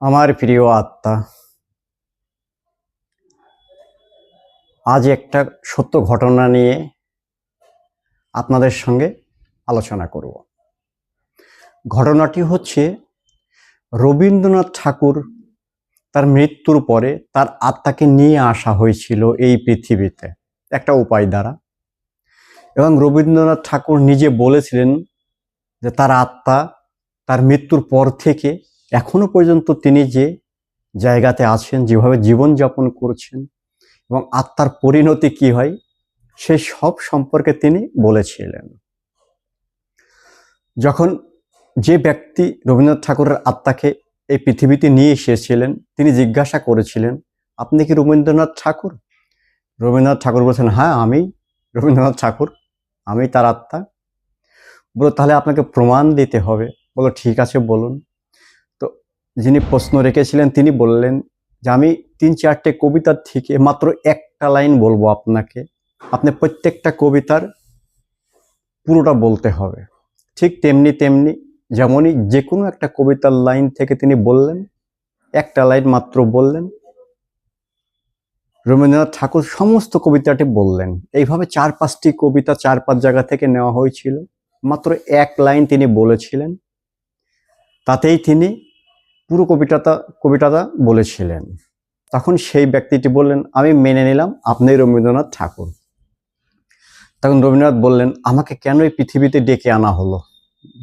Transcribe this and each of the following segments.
আমার প্রিয় আত্মা। আজ একটা সত্য ঘটনা নিয়ে আপনাদের সঙ্গে আলোচনা করব। ঘটনাটি হচ্ছে, রবীন্দ্রনাথ ঠাকুর তার মৃত্যুর পরে তার আত্মাকে নিয়ে আসা হয়েছিল এই পৃথিবীতে, একটা উপায় দ্বারা। এবং রবীন্দ্রনাথ ঠাকুর নিজে বলেছিলেন যে তার আত্মা তার মৃত্যুর পর থেকে এখনও পর্যন্ত তিনি যে জায়গাতে আছেন, যেভাবে জীবনযাপন করছেন এবং আত্মার পরিণতি কি হয়, সে সব সম্পর্কে তিনি বলেছিলেন। যখন যে ব্যক্তি রবীন্দ্রনাথ ঠাকুরের আত্মাকে এই পৃথিবীতে নিয়ে এসেছিলেন, তিনি জিজ্ঞাসা করেছিলেন, আপনি কি রবীন্দ্রনাথ ঠাকুর? রবীন্দ্রনাথ ঠাকুর বলছেন হ্যাঁ আমি রবীন্দ্রনাথ ঠাকুর, আমি তার আত্মা। বলো তাহলে আপনাকে প্রমাণ দিতে হবে। বলো ঠিক আছে, বলুন। যিনি প্রশ্ন রেখেছিলেন, তিনি বললেন যে, আমি তিন চারটে কবিতার থেকে মাত্র একটা লাইন বলব আপনাকে। আপনি প্রত্যেকটা কবিতার পুরোটা বলতে হবে। ঠিক তেমনি তেমনি যেমনই যে কোনো একটা কবিতার লাইন থেকে তিনি বললেন, একটা লাইন মাত্র বললেন। রবীন্দ্রনাথ ঠাকুর সমস্ত কবিতাটি বললেন। এইভাবে চার পাঁচটি কবিতা চার পাঁচ জায়গা থেকে নেওয়া হয়েছিল। মাত্র এক লাইন তিনি বলেছিলেন। তাতেই তিনি পুরো কবিতাটা কবিতাটা বলেছিলেন। তখন সেই ব্যক্তিটি বললেন, আমি মেনে নিলাম, আপনি রবীন্দ্রনাথ ঠাকুর। তখন রবীন্দ্রনাথ বললেন, আমাকে কেন এই পৃথিবীতে ডেকে আনা হলো?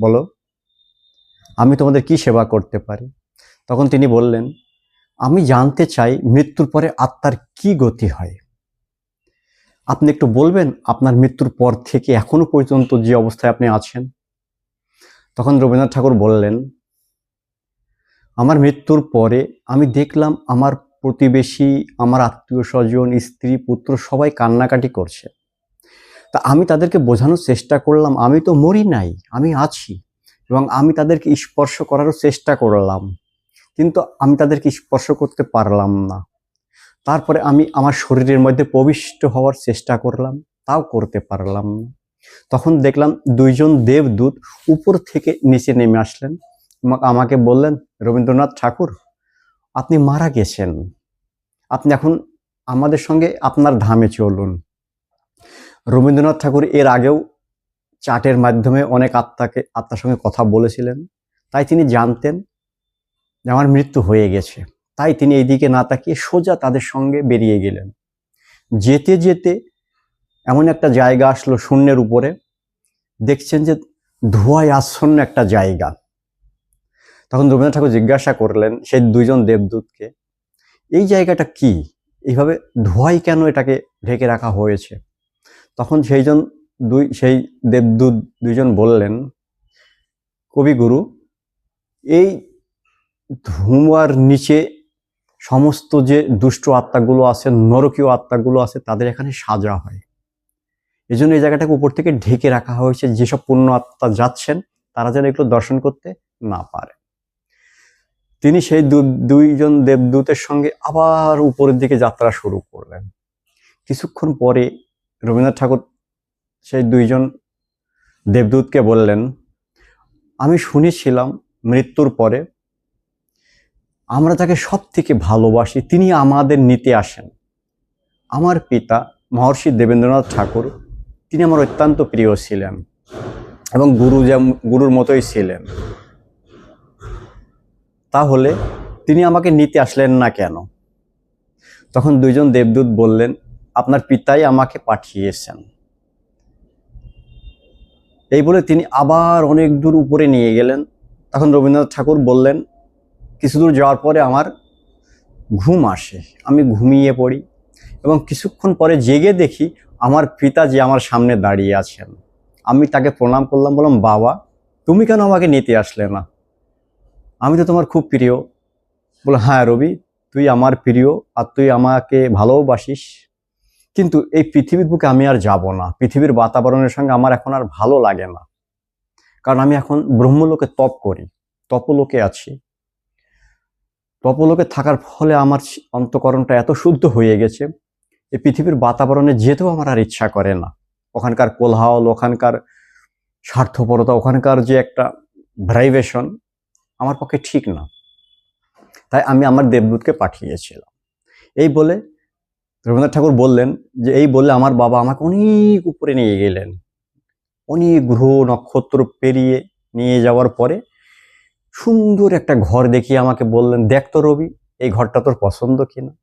বলো। আমি তোমাদের কি সেবা করতে পারি? তখন তিনি বললেন, আমি জানতে চাই মৃত্যুর পরে আত্মার কি গতি হয়। আপনি একটু বলবেন, আপনার মৃত্যুর পর থেকে এখনও পর্যন্ত যে অবস্থায় আপনি আছেন? তখন রবীন্দ্রনাথ ঠাকুর বললেন আমার মৃত্যুর পরে আমি দেখলাম আমার প্রতিবেশী, আমার আত্মীয় স্বজন, স্ত্রী, পুত্র সবাই কান্নাকাটি করছে। তা আমি তাদেরকে বোঝানোর চেষ্টা করলাম, আমি তো মরি নাই, আমি আছি। এবং আমি তাদেরকে স্পর্শ করারও চেষ্টা করলাম, কিন্তু আমি তাদেরকে স্পর্শ করতে পারলাম না। তারপরে আমি আমার শরীরের মধ্যে প্রবিষ্ট হওয়ার চেষ্টা করলাম, তাও করতে পারলাম না। তখন দেখলাম দুইজন দেবদূত উপর থেকে নিচে নেমে আসলেন। আমাকে বললেন, রবীন্দ্রনাথ ঠাকুর, আপনি মারা গেছেন। আপনি এখন আমাদের সঙ্গে আপনার ধামে চলুন। রবীন্দ্রনাথ ঠাকুর এর আগেও চাটের মাধ্যমে অনেক আত্মাকে, আত্মার সঙ্গে কথা বলেছিলেন। তাই তিনি জানতেন যে আমার মৃত্যু হয়ে গেছে। তাই তিনি এইদিকে না তাকিয়ে সোজা তাদের সঙ্গে বেরিয়ে গেলেন। যেতে যেতে এমন একটা জায়গা আসলো শূন্যের উপরে। দেখছেন যে ধোঁয়ায় আচ্ছন্ন একটা জায়গা। তখন রবীন্দ্রনাথ ঠাকুর জিজ্ঞাসা করলেন, সেই দুইজন দেবদূতকে, এই জায়গাটা কি? এইভাবে ধোঁয়াই কেন এটাকে ঢেকে রাখা হয়েছে? তখন সেইজন দুই, সেই দেবদূত দুইজন বললেন, কবিগুরু, এই ধুমার নিচে সমস্ত যে দুষ্ট আত্মাগুলো আছে, নরকীয় আত্মাগুলো আছে, তাদের এখানে সাজা হয়। এই জন্য এই জায়গাটাকে উপর থেকে ঢেকে রাখা হয়েছে। যেসব পুণ্য আত্মা যাচ্ছেন, তারা যেন এগুলো দর্শন করতে না পারে। তিনি সেই দুইজন দেবদূতের সঙ্গে আবার উপরের দিকে যাত্রা শুরু করলেন। কিছুক্ষণ পরে রবীন্দ্রনাথ ঠাকুর সেই দুইজন দেবদূতকে বললেন, আমি শুনেছিলাম মৃত্যুর পরে আমরা তাকে সব থেকে ভালোবাসি, তিনি আমাদের নিতে আসেন। আমার পিতা মহর্ষি দেবেন্দ্রনাথ ঠাকুর, তিনি আমার অত্যন্ত প্রিয় ছিলেন এবং গুরু যেমন গুরুর মতোই ছিলেন। তাহলে তিনি আমাকে নিতে আসলেন না কেন? তখন দুইজন দেবদূত বললেন, আপনার পিতাই আমাকে পাঠিয়েছেন। এই বলে তিনি আবার অনেক দূর উপরে নিয়ে গেলেন। তখন রবীন্দ্রনাথ ঠাকুর বললেন, কিছু দূর যাওয়ার পরে আমার ঘুম আসে, আমি ঘুমিয়ে পড়ি এবং কিছুক্ষণ পরে জেগে দেখি আমার পিতা যে আমার সামনে দাঁড়িয়ে আছেন। আমি তাকে প্রণাম করলাম, বললাম, বাবা, তুমি কেন আমাকে নিতে আসলে না? আমি তো তোমার খুব প্রিয়। বলে হ্যাঁ রবি, তুই আমার প্রিয় আর তুই আমাকে ভালোবাসিস। কিন্তু এই পৃথিবীর বুকে আমি আর যাব না। পৃথিবীর বাতাবরণের সঙ্গে আমার এখন আর ভালো লাগে না। কারণ আমি এখন ব্রহ্মলোকে তপ করি, তপলোকে আছি। তপলোকে থাকার ফলে আমার অন্তকরণটা এত শুদ্ধ হয়ে গেছে, এই পৃথিবীর বাতাবরণে যেতেও আমার আর ইচ্ছা করে না। ওখানকার কোলাহল, ওখানকার স্বার্থপরতা, ওখানকার যে একটা ভ্রাইভেশন আমার পক্ষে ঠিক না। তাই আমি আমার দেবদূতকে পাঠিয়েছিলাম। এই বলে রবীন্দ্রনাথ ঠাকুর বললেন যে, এই বলে আমার বাবা আমাকে অনেক উপরে নিয়ে গেলেন। অনেক গ্রহ নক্ষত্র পেরিয়ে নিয়ে যাওয়ার পরে সুন্দর একটা ঘর দেখিয়ে আমাকে বললেন, দেখ তো রবি, এই ঘরটা তোর পছন্দ কিনা?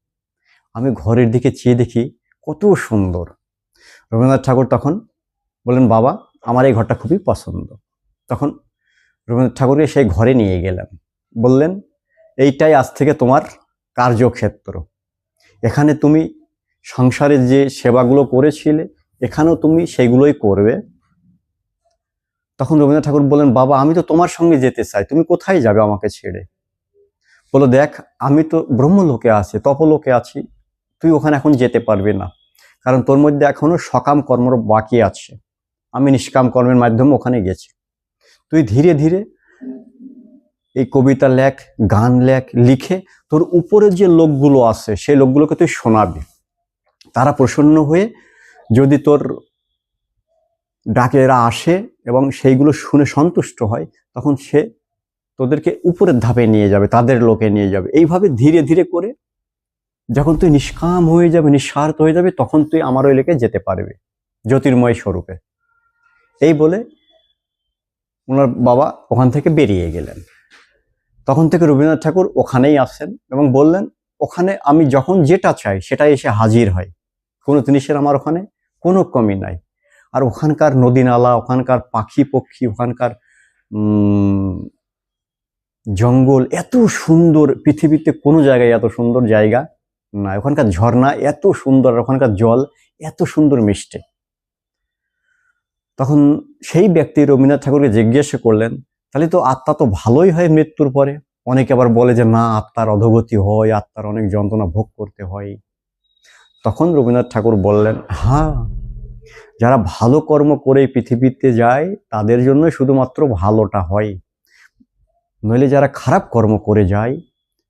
আমি ঘরের দিকে চেয়ে দেখি কত সুন্দর। রবীন্দ্রনাথ ঠাকুর তখন বললেন, বাবা, আমার এই ঘরটা খুবই পছন্দ। তখন রবীন্দ্রনাথ ঠাকুরকে সেই ঘরে নিয়ে গেলেন। বললেন, এইটাই আজ থেকে তোমার কার্যক্ষেত্র। এখানে তুমি সংসারের যে সেবাগুলো করেছিলে, এখানেও তুমি সেগুলোই করবে। তখন রবীন্দ্রনাথ ঠাকুর বললেন, বাবা, আমি তো তোমার সঙ্গে যেতে চাই। তুমি কোথায় যাবে আমাকে ছেড়ে? বলো দেখ, আমি তো ব্রহ্মলোকে আছি, তপলোকে আছি। তুই ওখানে এখন যেতে পারবি না, কারণ তোর মধ্যে এখনও সকাম কর্ম বাকি আছে। আমি নিষ্কাম কর্মের মাধ্যমে ওখানে গেছি। তুই ধীরে ধীরে এই কবিতা লেখ, গান লেখ, লিখে তোর উপরে যে লোকগুলো আছে, সেই লোকগুলোকে তুই শোনাবি। তারা প্রসন্ন হয়ে যদি তোর ডাকে এরা আসে এবং সেইগুলো শুনে সন্তুষ্ট হয়, তখন সে তোদেরকে উপরের ধাপে নিয়ে যাবে, তাদের লোকে নিয়ে যাবে। এইভাবে ধীরে ধীরে করে যখন তুই নিষ্কাম হয়ে যাবে, নিঃস্বার্থ হয়ে যাবে, তখন তুই আমার ওই লেকে যেতে পারবি, জ্যোতির্ময় স্বরূপে। এই বলে ওনার বাবা ওখান থেকে বেরিয়ে গেলেন। তখন থেকে রবীন্দ্রনাথ ঠাকুর ওখানেই আসেন এবং বললেন, ওখানে আমি যখন যেটা চাই সেটাই এসে হাজির হয়। কোনো জিনিসের আমার ওখানে কোনো কমি নাই। আর ওখানকার নদী নালা, ওখানকার পাখি পক্ষী, ওখানকার জঙ্গল এত সুন্দর, পৃথিবীতে কোনো জায়গায় এত সুন্দর জায়গা না ওখানকার ঝর্ণা এত সুন্দর ওখানকার জল এত সুন্দর মিষ্টি। তখন সেই ব্যক্তি রবীন্দ্রনাথ ঠাকুরকে জিজ্ঞাসা করলেন, তাহলে তো আত্মা তো ভালোই হয় মৃত্যুর পরে? অনেকে আবার বলে যে, না, আত্মার অধগতি হয়, আত্মার অনেক যন্ত্রণা ভোগ করতে হয়। তখন রবীন্দ্রনাথ ঠাকুর বললেন হ্যাঁ যারা ভালো কর্ম করে পৃথিবীতে যায়, তাদের জন্য শুধুমাত্র ভালোটা হয়। নইলে যারা খারাপ কর্ম করে যায়,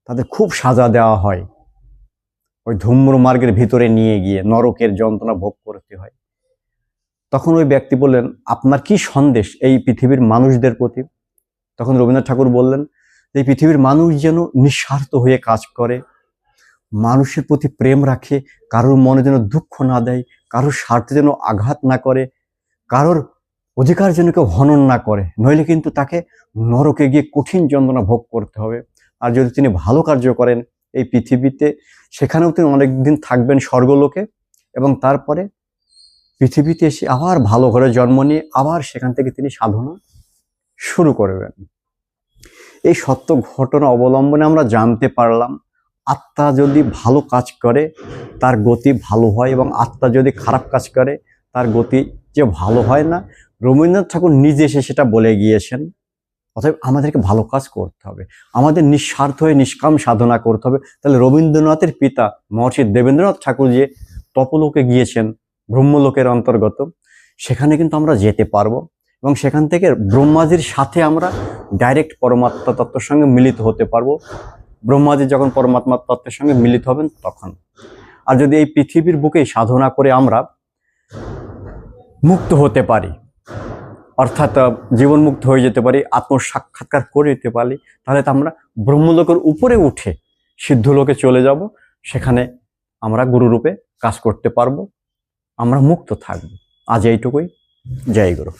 তাদের খুব সাজা দেওয়া হয়। ওই ধূম্র মার্গের ভিতরে নিয়ে গিয়ে নরকের যন্ত্রণা ভোগ করতে হয়। তখন ওই ব্যক্তি বললেন, আপনার কি সন্দেশ এই পৃথিবীর মানুষদের প্রতি? তখন রবীন্দ্রনাথ ঠাকুর বললেন, এই পৃথিবীর মানুষ যেন নিঃস্বার্থ হয়ে কাজ করে, মানুষের প্রতি প্রেম রাখে, কারোর মনে যেন দুঃখ না দেয়, কারোর স্বার্থে যেন আঘাত না করে, কারোর অধিকার যেন কেউ হনন না করে, নইলে কিন্তু তাকে নরকে গিয়ে কঠিন যন্ত্রণা ভোগ করতে হবে। আর যদি তিনি ভালো কার্য করেন এই পৃথিবীতে, সেখানেও তিনি অনেকদিন থাকবেন স্বর্গলোকে এবং তারপরে পৃথিবীতে এসে আবার ভালো ঘরে জন্ম নিয়ে আবার সেখান থেকে তিনি সাধনা শুরু করবেন। এই সত্য ঘটনা অবলম্বনে আমরা জানতে পারলাম, আত্মা যদি ভালো কাজ করে, তার গতি ভালো হয় এবং আত্মা যদি খারাপ কাজ করে, তার গতি যে ভালো হয় না। রবীন্দ্রনাথ ঠাকুর নিজে এসে সেটা বলে গিয়েছেন, অতএব আমাদেরকে ভালো কাজ করতে হবে। আমাদের নিঃস্বার্থ হয়ে নিষ্কাম সাধনা করতে হবে। তাহলে রবীন্দ্রনাথের পিতা মহর্ষি দেবেন্দ্রনাথ ঠাকুর যে তপলোকে গিয়েছেন ব্রহ্মলোকের অন্তর্গত, সেখানে কিন্তু আমরা যেতে পারব এবং সেখান থেকে ব্রহ্মাজির সাথে আমরা ডাইরেক্ট পরমাত্মা তত্ত্বের সঙ্গে মিলিত হতে পারব। ব্রহ্মাজি যখন পরমাত্মা তত্ত্বের সঙ্গে মিলিত হবেন তখন। আর যদি এই পৃথিবীর বুকে সাধনা করে আমরা মুক্ত হতে পারি, অর্থাৎ জীবনমুক্ত হয়ে যেতে পারি, আত্মসাক্ষাৎকার করে যেতে পারি, তাহলে তো আমরা ব্রহ্মলোকের উপরে উঠে সিদ্ধলোকে চলে যাব। সেখানে আমরা গুরুরূপে কাজ করতে পারব। আমরা মুক্ত থাকব। আজ এইটুকুই। জয় গুরু।